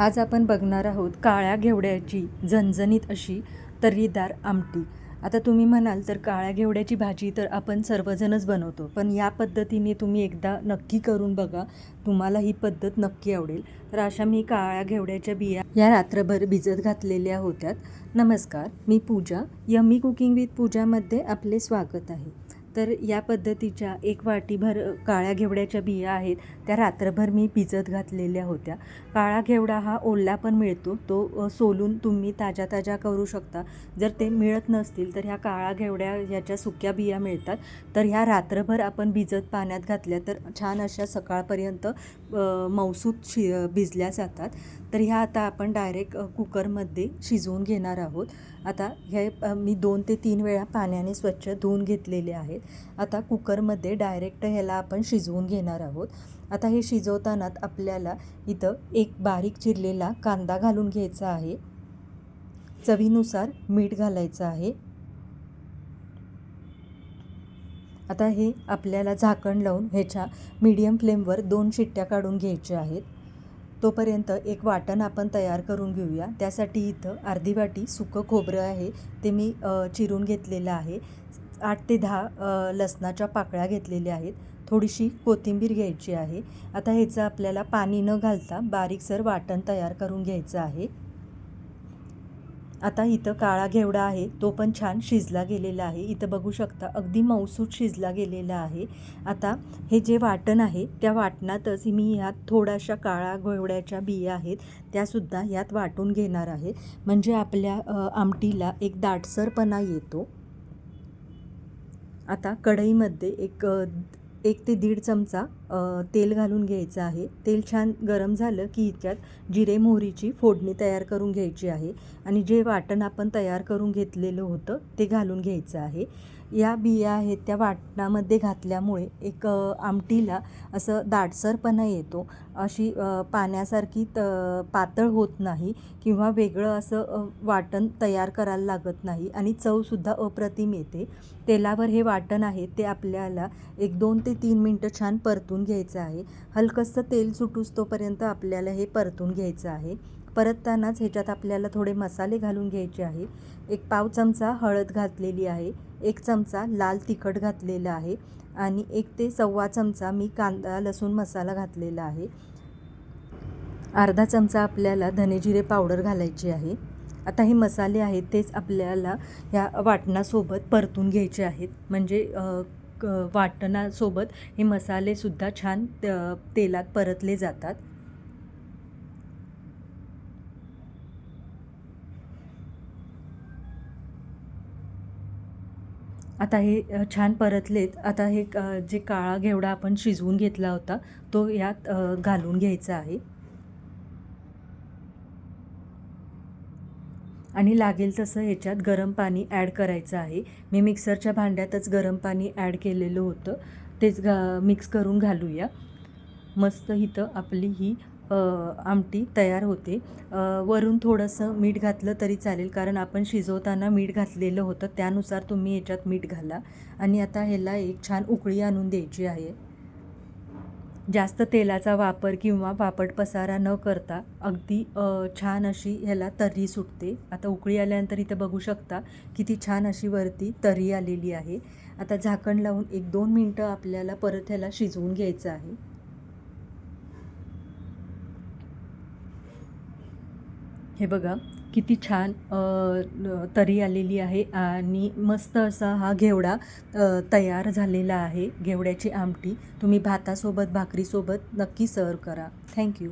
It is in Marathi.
आज आपण बघणार आहोत काळ्या घेवड्याची झणझणीत अशी तर्रीदार आमटी. आता तुम्ही म्हणाल तर काळ्या घेवड्याची भाजी तर आपण सर्वजणच बनवतो पण या पद्धतीने तुम्ही एकदा नक्की करून बघा. तुम्हाला ही पद्धत नक्की आवडेल. तर अशा मी काळ्या घेवड्याच्या बिया या रात्रभर भिजत घातलेल्या होत्या नमस्कार मी पूजा. यम्मी कुकिंग विथ पूजामध्ये आपले स्वागत आहे. तर या पद्धतीच्या एक वाटीभर काळ्या घेवड्याच्या बिया आहेत. त्या रात्रभर मी भिजत घातलेल्या होत्या. काळा घेवडा हा ओला पण मिळतो. तो सोलून तुम्ही ताज्या ताज्या करू शकता. जर ते मिळत नसतील तर ह्या काळा घेवड्या ह्याच्या सुक्या बिया मिळतात. तर ह्या रात्रभर आपण भिजत पाण्यात घातल्या तर छान अशा सकाळपर्यंत मौसूत शि भिजल्या जातात. तर ह्या आता आपण डायरेक्ट कुकरमध्ये शिजवून घेणार आहोत. आता हे मी दोन ते तीन वेळा पाण्याने स्वच्छ धुवून घेतलेले आहेत. आता कुकरमध्ये डायरेक्ट ह्याला आपण शिजवून घेणार आहोत. आता हे शिजवतानाच आपल्याला इथं एक बारीक चिरलेला कांदा घालून घ्यायचा आहे. चवीनुसार मीठ घालायचं आहे. आता हे आपल्याला झाकण लावून ह्याच्या मीडियम फ्लेमवर दोन शिट्ट्या काढून घ्यायच्या आहेत. तोपर्यंत एक वाटण आपण तयार करून घेऊया. त्यासाठी इथं अर्धी वाटी सुकं खोबरं आहे. ते मी चिरून घेतलेलं आहे. आठ ते दहा लसणाच्या पाकळ्या घेतलेल्या आहेत. थोडीशी कोथिंबीर घ्यायची आहे. आता ह्याचं आपल्याला पाणी न घालता बारीकसर वाटण तयार करून घ्यायचं आहे. आता इथं काळा घेवडा आहे. तो पण छान शिजला गेलेला आहे. इथं बघू शकता अगदी मौसूद शिजला गेलेला आहे. आता हे जे वाटण आहे त्या वाटणातच मी ह्यात थोड्याशा काळा घेवड्याच्या बिया आहेत त्यासुद्धा ह्यात वाटून घेणार आहे. म्हणजे आपल्या आमटीला एक दाटसरपणा येतो. आता कढईमध्ये एक एक ते दीड चमचा तेल घालून घ्यायचं आहे. तेल छान गरम झालं की इतक्यात जिरे मोहरीची फोडणी तयार करून घ्यायची आहे. आणि जे वाटण आपण तयार करून घेतलेलं होतं ते घालून घ्यायचं आहे. या बिया आहेत त्या वाटणामध्ये घातल्यामुळे एक आमटीला असं दाटसरपणा येतो. अशी पाण्यासारखी त पातळ होत नाही किंवा वेगळं असं वाटण तयार करायला लागत नाही आणि चवसुद्धा अप्रतिम येते. तेलावर हे वाटण आहे ते आपल्याला एक दोन ते तीन मिनटं छान परतून घ्यायचं आहे. हलकंसं तेल सुटूस तोपर्यंत आपल्याला हे परतून घ्यायचं आहे. परततानाच ह्याच्यात आपल्याला थोडे मसाले घालून घ्यायचे आहे. एक पाव चमचा हळद घातलेली आहे. एक चमचा लाल तिखट घातलेला आहे. आणि एक ते सव्वा चमचा मी कांदा लसूण मसाला घातलेला आहे. अर्धा चमचा आपल्याला धनेजिरे पावडर घालायची आहे. आता हे मसाले आहेत तेच आपल्याला ह्या वाटणासोबत परतून घ्यायचे आहेत. म्हणजे क- वाटणासोबत हे मसालेसुद्धा छान तेलात परतले जातात. आता हे छान परतलेत. आता हे जे काळा घेवडा आपण शिजवून घेतला होता तो यात घालून घ्यायचा आहे. आणि लागेल तसं ह्याच्यात गरम पाणी ॲड करायचं आहे. मी मिक्सरच्या भांड्यातच गरम पाणी ॲड केलेलं होतं. तेच घा मिक्स करून घालूया. मस्त इथं आपली ही आमटी तयार होते. वरून थोडंसं मीठ घातलं तरी चालेल कारण आपण शिजवताना मीठ घातलेलं होतं त्यानुसार तुम्ही याच्यात मीठ घाला. आणि आता ह्याला एक छान उकळी आणून द्यायची आहे. जास्त तेलाचा वापर किंवा पापड पसारा न करता अगदी छान अशी ह्याला तर्री सुटते. आता उकळी आल्यानंतर इथं बघू शकता किती छान अशी वरती तर्री आलेली आहे. आता झाकण लावून एक दोन मिनटं आपल्याला परत ह्याला शिजवून घ्यायचं आहे. हे बघा किती छान तरी आलेली आहे आणि मस्त असा हा घेवडा तयार झालेला आहे घेवड्याची आमटी. तुम्ही भातासोबत भाकरीसोबत नक्की सर्व करा. थँक्यू